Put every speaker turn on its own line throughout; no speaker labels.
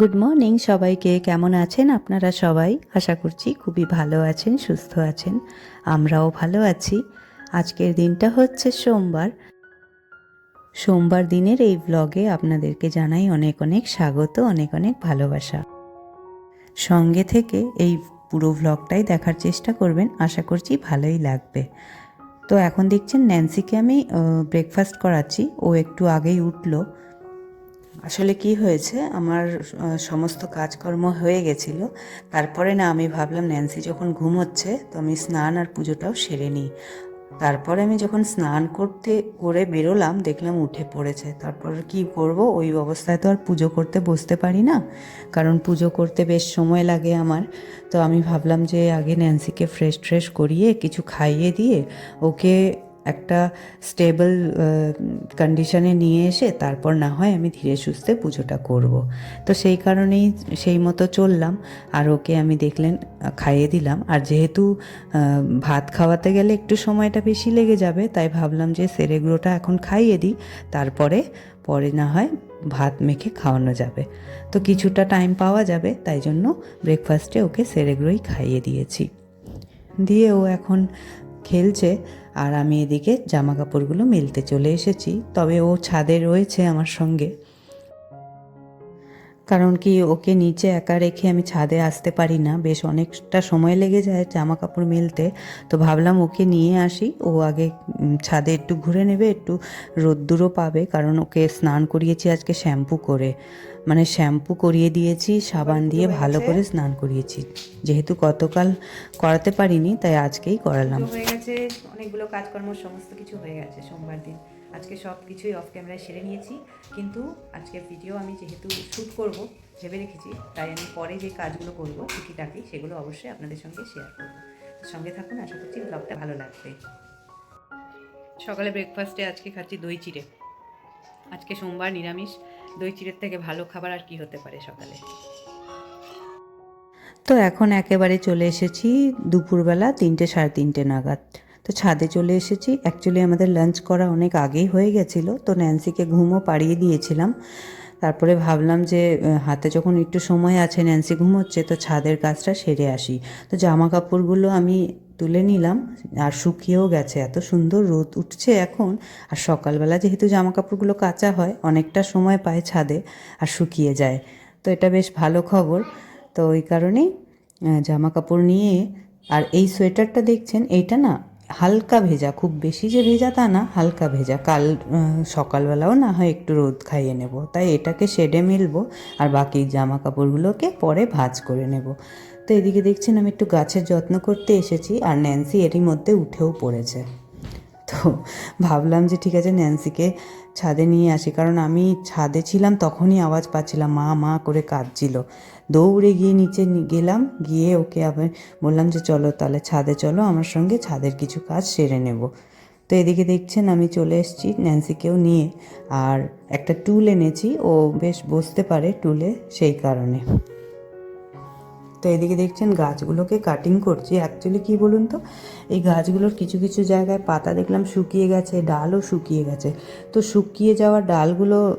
Good morning সবাইকে। কেমন আছেন আপনারা সবাই? আশা করছি খুবই ভালো আছেন, সুস্থ আছেন। আমরাও ভালো আছি। আজকের দিনটা হচ্ছে সোমবার। সোমবার দিনের এই ব্লগে আপনাদেরকে জানাই অনেক অনেক স্বাগত, অনেক অনেক ভালোবাসা। সঙ্গে থেকে এই পুরো ব্লগটাই দেখার চেষ্টা করবেন। আশা করছি ভালোই লাগবে। তো এখন দেখছেন ন্যান্সিকে আমি ব্রেকফাস্ট করাচ্ছি। ও একটু আগেই উঠল। আসলে কি হয়েছে? আমার সমস্ত কাজকর্ম হয়ে গেছিল। তারপরে না আমি ভাবলাম, ন্যান্সি যখন ঘুমোচ্ছে তো আমি স্নান আর পুজোটাও সেরে নিই। তারপরে আমি যখন স্নান করতে, করে বেরোলাম, দেখলাম উঠে পড়েছে। তারপর কি করব? ওই অবস্থায় তো আর পুজো করতে বসতে পারি না, কারণ পুজো করতে বেশ সময় লাগে আমার। তো আমি ভাবলাম যে আগে ন্যান্সিকে ফ্রেশ ট্রেশ করিয়ে কিছু খাইয়ে দিয়ে ওকে একটা স্টেবল কন্ডিশনে নিয়ে এসে তারপর না হয় আমি ধীরে সুস্থে পুজোটা করব। তো সেই কারণেই সেই মতো চললাম। আর ওকে আমি দেখলেন, খাইয়ে দিলাম। আর যেহেতু ভাত খাওয়াতে গেলে একটু সময়টা বেশি লেগে যাবে, তাই ভাবলাম যে সেরেগুলোটা এখন খাইয়ে দিই। তারপরে, পরে না হয় ভাত মেখে খাওয়ানো যাবে। তো কিছুটা টাইম পাওয়া যাবে, তাই জন্য ব্রেকফাস্টে ওকে সেরেগুলোই খাইয়ে দিয়েছি। দিয়ে ও এখন খেলছে আর আমি এদিকে জামা কাপড়গুলো মেলতে চলে এসেছি। তবে ও ছাদে রয়েছে আমার সঙ্গে। কারণ কি ওকে নিচে একা রেখে আমি ছাদে আসতে পারি না। বেশ অনেকটা সময় লেগে যায় জামা কাপড় মেলতে। তো ভাবলাম ওকে নিয়ে আসি। ও আগে ছাদে একটু ঘুরে নেবে একটু রোদ্দুরও পাবে কারণ ওকে স্নান করিয়েছি আজকে শ্যাম্পু করে। মানে শ্যাম্পু করিয়ে দিয়েছি সাবান দিয়ে ভালো করে স্নান করিয়েছি। যেহেতু গতকাল করাতে পারিনি তাই আজকেই করালাম।
হয়ে গেছে অনেকগুলো কাজকর্ম সমস্ত কিছু হয়ে গেছে সোমবার দিন। আজকে সব কিছুই অফ ক্যামেরায় সেরে নিয়েছি। কিন্তু আজকে ভিডিও আমি যেহেতু শ্যুট করব, ভেবে রেখেছি, তাই আমি পরে যে কাজগুলো করব, টুকিটাকি, সেগুলো অবশ্যই আপনাদের সঙ্গে শেয়ার করব। সঙ্গে থাকুন, আশা করছি ব্লগটা ভালো লাগবে। সকালে ব্রেকফাস্টে আজকে খাচ্ছি দই চিড়ে। আজকে সোমবার নিরামিষ, দই চিড়ের থেকে ভালো খাবার আর কি হতে পারে সকালে?
তো এখন একেবারে চলে এসেছি দুপুরবেলা তিনটে সাড়ে তিনটে নাগাদ। তো ছাদে চলে এসেছি। অ্যাকচুয়ালি আমাদের লাঞ্চ করা অনেক আগেই হয়ে গেছিল, তো ন্যান্সিকে ঘুমও পাড়িয়ে দিয়েছিলাম। তারপরে ভাবলাম যে হাতে যখন একটু সময় আছে ন্যান্সি ঘুমোচ্ছে, তো ছাদের কাজটা সেরে আসি। তো জামা কাপড়গুলো আমি তুলে নিলাম, আর শুকিয়েও গেছে। এত সুন্দর রোদ উঠছে এখন, আর সকালবেলা যেহেতু জামা কাপড়গুলো কাঁচা হয়, অনেকটা সময় পায় ছাদে, আর শুকিয়ে যায়। তো এটা বেশ ভালো খবর। তো ওই কারণেই জামা কাপড় নিয়ে, আর এই সোয়েটারটা দেখছেন, এইটা না হালকা ভেজা, খুব বেশি যে ভেজা তা না, হালকা ভেজা। কাল সকালবেলাও না হয় একটু রোদ খাইয়ে নেব। তাই এটাকে শেডে মিলবো আর বাকি জামা কাপড়গুলোকে পরে ভাজ করে নেব। তো এদিকে দেখছেন আমি একটু গাছের যত্ন করতে এসেছি আর ন্যান্সি এরই মধ্যে উঠেও পড়েছে। তো ভাবলাম যে ঠিক আছে ন্যান্সিকে ছাদে নিয়ে আসি। কারণ আমি ছাদে ছিলাম তখনই আওয়াজ পাচ্ছিলাম, মা মা করে কাঁদছিল। দৌড়ে গিয়ে নিচে গেলাম, গিয়ে ওকে আবার বললাম যে, চলো তাহলে ছাদে চলো, আমার সঙ্গে ছাদের কিছু কাজ সেরে নেব। তো এদিকে দেখছেন আমি চলে এসেছি ন্যান্সিকেও নিয়ে। আর একটা টুল এনেছি, ও বেশ বসতে পারে টুলে সেই কারণে। তো এদিকে দেখছেন গাছগুলোকে কাটিং করছি। অ্যাকচুয়ালি কি বলুন তো? এই গাছগুলোর কিছু কিছু জায়গায় পাতা দেখলাম শুকিয়ে গেছে, ডালও শুকিয়ে গেছে। তো শুকিয়ে যাওয়া ডালগুলো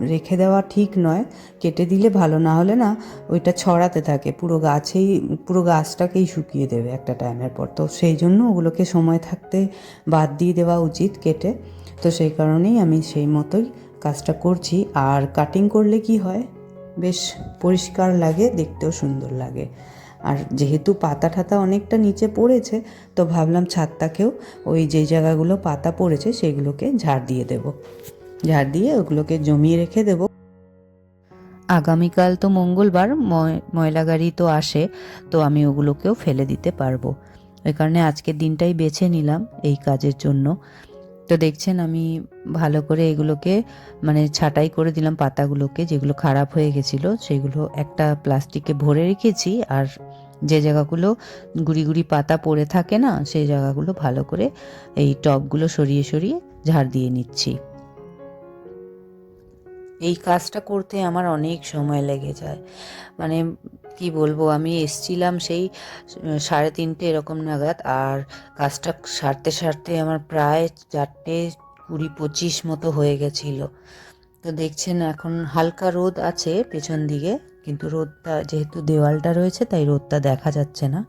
রেখে দেওয়া ঠিক নয়। কেটে দিলে ভালো, না হলে না ওইটা ছড়াতে থাকে। পুরো গাছেই, পুরো গাছটাকেই শুকিয়ে দেবে একটা টাইমের পর। তো সেই জন্য ওগুলোকে সময় থাকতে বাদ দিয়ে দেওয়া উচিত কেটে। তো সেই কারণেই আমি সেই মতোই কাজটা করছি। আর কাটিং করলে কি হয়? বেশ পরিষ্কার লাগে, দেখতেও সুন্দর লাগে। আর যেহেতু পাতা ঠাতা অনেকটা নিচে পড়েছে, তো ভাবলাম ছাদটাকেও ওই যে জায়গাগুলো পাতা পড়েছে সেগুলোকে ঝাড় দিয়ে দেব। ঝাড় দিয়ে ওগুলোকে জমিয়ে রেখে দেব। আগামীকাল তো মঙ্গলবার, ময়- ময়লা গাড়ি তো আসে, তো আমি ওগুলোকেও ফেলে দিতে পারব। ওই কারণে আজকের দিনটাই বেছে নিলাম এই কাজের জন্য। তো দেখছেন আমি ভালো করে এগুলোকে মানে ছাঁটাই করে দিলাম পাতাগুলোকে, যেগুলো খারাপ হয়ে গেছিল, সেগুলো একটা প্লাস্টিকে ভরে রেখেছি, আর যে জায়গাগুলো গুড়ি গুড়ি পাতা পড়ে থাকে না, সেই জায়গাগুলো ভালো করে এই টবগুলো সরিয়ে সরিয়ে ঝাড় দিয়ে নিচ্ছি। এই কাজটা করতে আমার অনেক সময় লেগে যায়। মানে কি বলব, আমি এসছিলাম সেই সাড়ে তিনটে এরকম নাগাদ আর কাজটা সারতে সারতে আমার প্রায় চারটে কুড়ি পঁচিশ মতো হয়ে গেছিল। তো দেখছেন এখন হালকা রোদ আছে পেছন দিকে, কিন্তু রোদটা যেহেতু দেওয়ালটা রয়েছে তাই রোদটা দেখা যাচ্ছে না।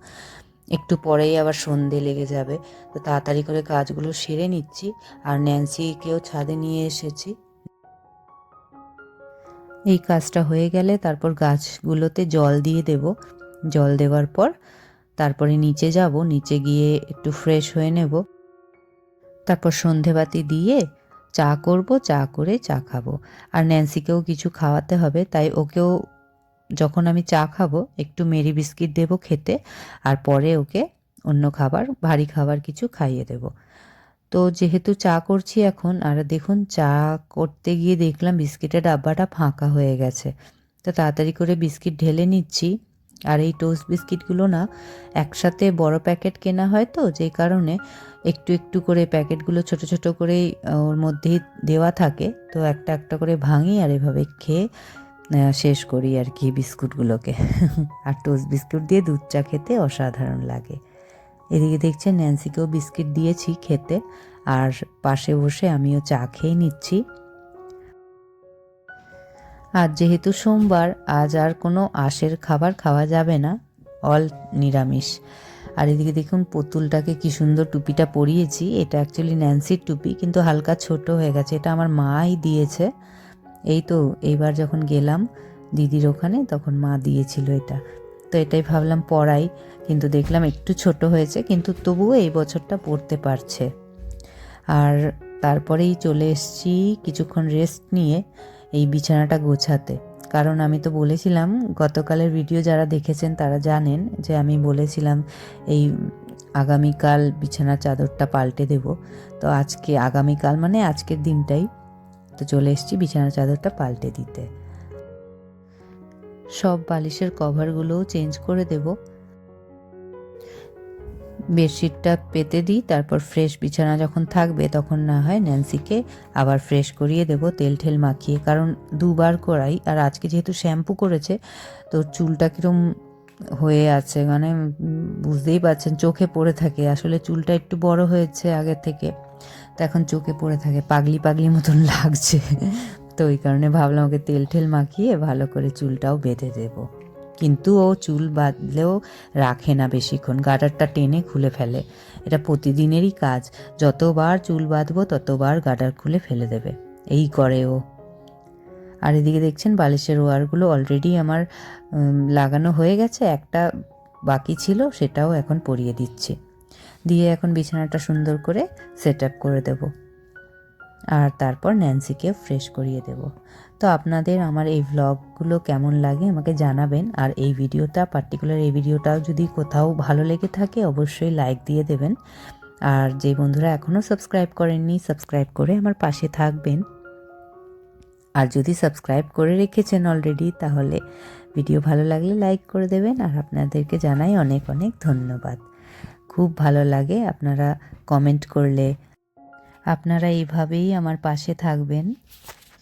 একটু পরেই আবার সন্ধে লেগে যাবে। তো তাড়াতাড়ি করে কাজগুলো সেরে নিচ্ছি। আর ন্যান্সিকেও ছাদে নিয়ে এসেছি। এই কাজটা হয়ে গেলে তারপর গাছগুলোতে জল দিয়ে দেব। জল দেওয়ার পর তারপরে নিচে যাব, নিচে গিয়ে একটু ফ্রেশ হয়ে নেব। তারপর সন্ধেবাতি দিয়ে চা করব, চা করে চা খাব। আর ন্যান্সিকেও কিছু খাওয়াতে হবে, তাই ওকেও যখন আমি চা খাব, একটু মেরি বিস্কিট দেব খেতে, আর পরে ওকে অন্য খাবার, ভারী খাবার কিছু খাইয়ে দেব। তো যেহেতু চা করছি এখন, আর দেখুন চা করতে গিয়ে দেখলাম বিস্কিটের ডাব্বাটা ফাঁকা হয়ে গেছে। তো তাড়াতাড়ি করে বিস্কিট ঢেলে নিচ্ছি। আর এই টোস্ট বিস্কিটগুলো না একসাথে বড় প্যাকেট কেনা হয় তো, যে কারণে একটু একটু করে প্যাকেটগুলো ছোট ছোট করে ওর মধ্যেই দেওয়া থাকে। তো একটা একটা করে ভাঙি আর এভাবে খেয়ে শেষ করি আর কি বিস্কুটগুলোকে। আর টোস্ট বিস্কুট দিয়ে দুধ চা খেতে অসাধারণ লাগে। এদিকে দেখছেন ন্যান্সিকেও বিস্কিট দিয়েছি খেতে, আর পাশে বসে আমিও চা খেয়ে নিচ্ছি। আজ যেহেতু সোমবার, আজ আর কোনো আশের খাবার খাওয়া যাবে না, অল নিরামিষ। আর এদিকে দেখুন পুতুলটাকে কি সুন্দর টুপিটা পরিয়েছি, এটা অ্যাকচুয়ালি ন্যান্সির টুপি, কিন্তু হালকা ছোট হয়ে গেছে, এটা আমার মাই দিয়েছে। এই তো, এইবার যখন গেলাম দিদির ওখানে, তখন মা দিয়েছিল এটা। তো এটাই ভাবলাম পরাই কিন্তু দেখলাম একটু ছোট হয়েছে, কিন্তু তবুও এই বছরটা পড়তে পারছে। আর তারপরেই চলে এসেছি কিছুক্ষণ রেস্ট নিয়ে এই বিছানাটা গোছাতে। কারণ আমি তো বলেছিলাম, গতকালের ভিডিও যারা দেখেছেন তারা জানেন যে আমি বলেছিলাম এই আগামীকাল বিছানা চাদরটা পাল্টে দেব। তো আজকে আগামীকাল মানে আজকের দিনটাই। তো চলে এসেছি বিছানা চাদরটা পাল্টে দিতে। সব বালিশের কভারগুলোও চেঞ্জ করে দেব। বেডশিটটা পেতে দিই, তারপর ফ্রেশ বিছানা যখন থাকবে, তখন না হয় ন্যান্সিকে আবার ফ্রেশ করিয়ে দেব, তেল ঠেল মাখিয়ে। কারণ দুবার করাই, আর আজকে যেহেতু শ্যাম্পু করেছে, তো চুলটা কিরম হয়ে আছে মানে বুঝতেই পারছেন, চোখে পড়ে থাকে। আসলে চুলটা একটু বড় হয়েছে আগের থেকে, তো এখন চোখে পড়ে থাকে, পাগলি পাগলি মতন লাগছে। তো ওই কারণে ভাবলাম ওকে তেল ঠেল মাখিয়ে ভালো করে চুলটাও বেঁধে দেব। কিন্তু ও চুল বাঁধলেও রাখে না বেশিক্ষণ গার্ডারটা টেনে খুলে ফেলে। এটা প্রতিদিনেরই কাজ, যতবার চুল বাঁধবো ততবার গার্ডার খুলে ফেলে দেবে, এই করে ও। আর এদিকে দেখছেন বালিশের ওয়ারগুলো অলরেডি আমার লাগানো হয়ে গেছে, একটা বাকি ছিল সেটাও এখন পরিয়ে দিচ্ছি। দিয়ে এখন বিছানাটা সুন্দর করে সেট আপ করে দেব। আর তারপর ন্যান্সিকে ফ্রেশ করিয়ে দেব। তো আপনাদের আমার এই ভ্লগগুলো কেমন লাগে আমাকে জানাবেন। আর এই ভিডিওটা পার্টিকুলার এই ভিডিওটাও যদি কোথাও ভালো লেগে থাকে, অবশ্যই লাইক দিয়ে দেবেন। আর যে বন্ধুরা এখনও সাবস্ক্রাইব করেননি সাবস্ক্রাইব করে আমার পাশে থাকবেন। আর যদি সাবস্ক্রাইব করে রেখেছেন অলরেডি তাহলে ভিডিও ভালো লাগলে লাইক করে দেবেন। আর আপনাদেরকে জানাই অনেক অনেক ধন্যবাদ। খুব ভালো লাগে আপনারা কমেন্ট করলে। আপনারা এইভাবেই আমার পাশে থাকবেন।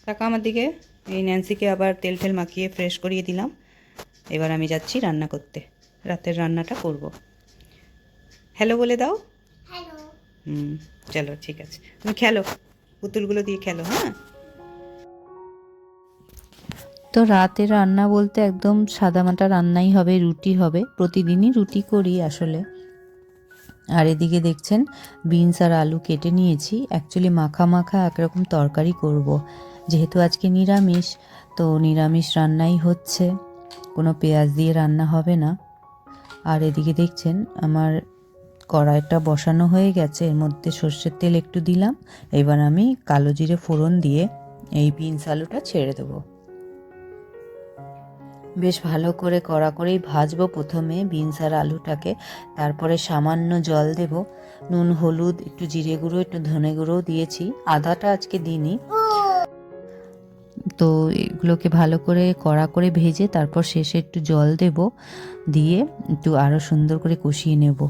টাকা আমার দিকে। এই ন্যান্সিকে আবার তেল ঠেল মাখিয়ে ফ্রেশ করিয়ে দিলাম। এবার আমি যাচ্ছি রান্না করতে। রাতের রান্নাটা করব। হ্যালো বলে দাও। হুম চলো ঠিক আছে। তুমি খেলো। পুতুলগুলো দিয়ে খেলো হ্যাঁ?
তো রাতে রান্না বলতে একদম সাদামাটা রান্নাই হবে রুটি হবে। প্রতিদিনই রুটি করি আসলে। আর এদিকে দেখছেন, বিনস আর আলু কেটে নিয়েছি। অ্যাকচুয়ালি মাখা মাখা একরকম তরকারি করব। যেহেতু আজকে নিরামিষ, তো নিরামিষ রান্নাই হচ্ছে। কোনো পেঁয়াজ দিয়ে রান্না হবে না। আর এদিকে দেখছেন, আমার কড়াইটা বসানো হয়ে গেছে। এর মধ্যে সর্ষের তেল একটু দিলাম। এবার আমি কালো জিরে ফোড়ন দিয়ে এই বিনস আলুটা ছেড়ে দেবো। বেশ ভালো করে কড়া করেই ভাজবো প্রথমে বিনস আর আলুটাকে। তারপরে সামান্য জল দেব। নুন, হলুদ, একটু জিরে গুঁড়ো, একটু ধনে গুঁড়ো দিয়েছি। আদাটা আজকে দিইনি। তো এগুলোকে ভালো করে কড়া করে ভেজে তারপর শেষে একটু জল দেব। দিয়ে একটু আরও সুন্দর করে কষিয়ে নেব।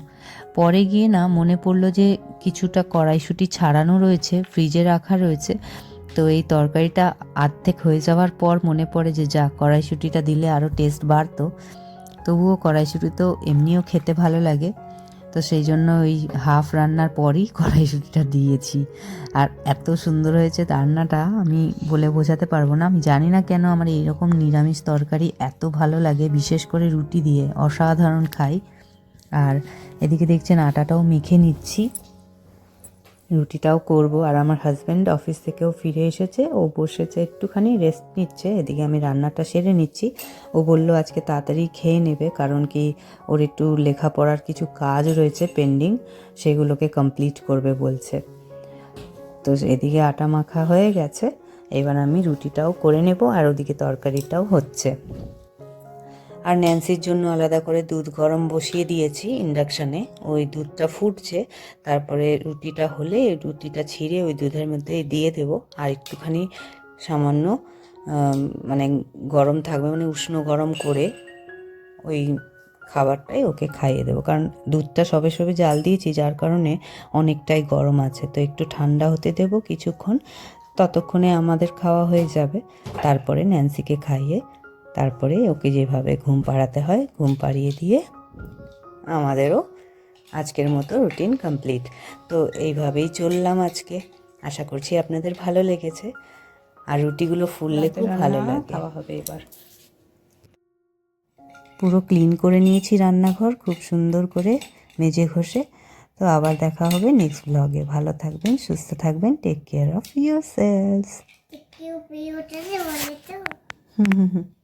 পরে গিয়ে না মনে পড়ল যে কিছুটা কড়াইশুঁটি ছাড়ানো রয়েছে, ফ্রিজে রাখা রয়েছে। তো এই তরকারিটা আর্ধেক হয়ে যাওয়ার পর মনে পড়ে যে যা, কড়াইশুঁটিটা দিলে আরও টেস্ট বাড়তো। তবুও কড়াইশুঁটি তো এমনিও খেতে ভালো লাগে। তো সেই জন্য ওই হাফ রান্নার পরই কড়াইশুটিটা দিয়েছি। আর এত সুন্দর হয়েছে রান্নাটা, আমি বলে বোঝাতে পারব না। আমি জানি না কেন আমার এইরকম নিরামিষ তরকারি এত ভালো লাগে, বিশেষ করে রুটি দিয়ে, অসাধারণ খাই। আর এদিকে দেখছেন আটাটাও মেখে নিচ্ছি। রুটিটাও করব। আর আমার হাজব্যান্ড অফিস থেকেও ফিরে এসেছে। ও বসেছে, একটুখানি রেস্ট নিচ্ছে। এদিকে আমি রান্নাটা সেরে নিচ্ছি। ও বলল, আজকে তাড়াতাড়ি খেয়ে নেবে, কারণ কি ওর একটু লেখাপড়ার কিছু কাজ রয়েছে পেন্ডিং সেগুলোকে কমপ্লিট করবে, বলছে। তো এদিকে আটা মাখা হয়ে গেছে। এবার আমি রুটিটাও করে নেব, আর ওদিকে তরকারিটাও হচ্ছে। আর ন্যান্সির জন্য আলাদা করে দুধ গরম বসিয়ে দিয়েছি ইন্ডাকশানে। ওই দুধটা ফুটছে, তারপরে রুটিটা হলে রুটিটা ছিঁড়ে ওই দুধের মধ্যে দিয়ে দেব। আর একটুখানি সামান্য মানে গরম থাকবে মানে উষ্ণ গরম করে ওই খাবারটাই ওকে খাইয়ে দেবো। কারণ দুধটা সবে সবে জাল দিয়েছি, যার কারণে অনেকটাই গরম আছে। তো একটু ঠান্ডা হতে দেব কিছুক্ষণ, ততক্ষণে আমাদের খাওয়া হয়ে যাবে। তারপরে ন্যান্সিকে খাইয়ে তারপরে ওকে যেভাবে ঘুম পাড়াতে হয় ঘুম পাড়িয়ে দিয়ে আমাদেরও আজকের মতো রুটিন কমপ্লিট। তো এইভাবেই চললাম আজকে। আশা করছি আপনাদের ভালো লেগেছে। আর রুটিগুলো ফুললে খুব ভালো লাগে। খাওয়া হবে এবার। পুরো ক্লিন করে নিয়েছি রান্নাঘর খুব সুন্দর করে মেজে ঘষে। তো আবার দেখা হবে নেক্সট ব্লগে। ভালো থাকবেন সুস্থ থাকবেন। Take care of your selves hmm hmm hmm.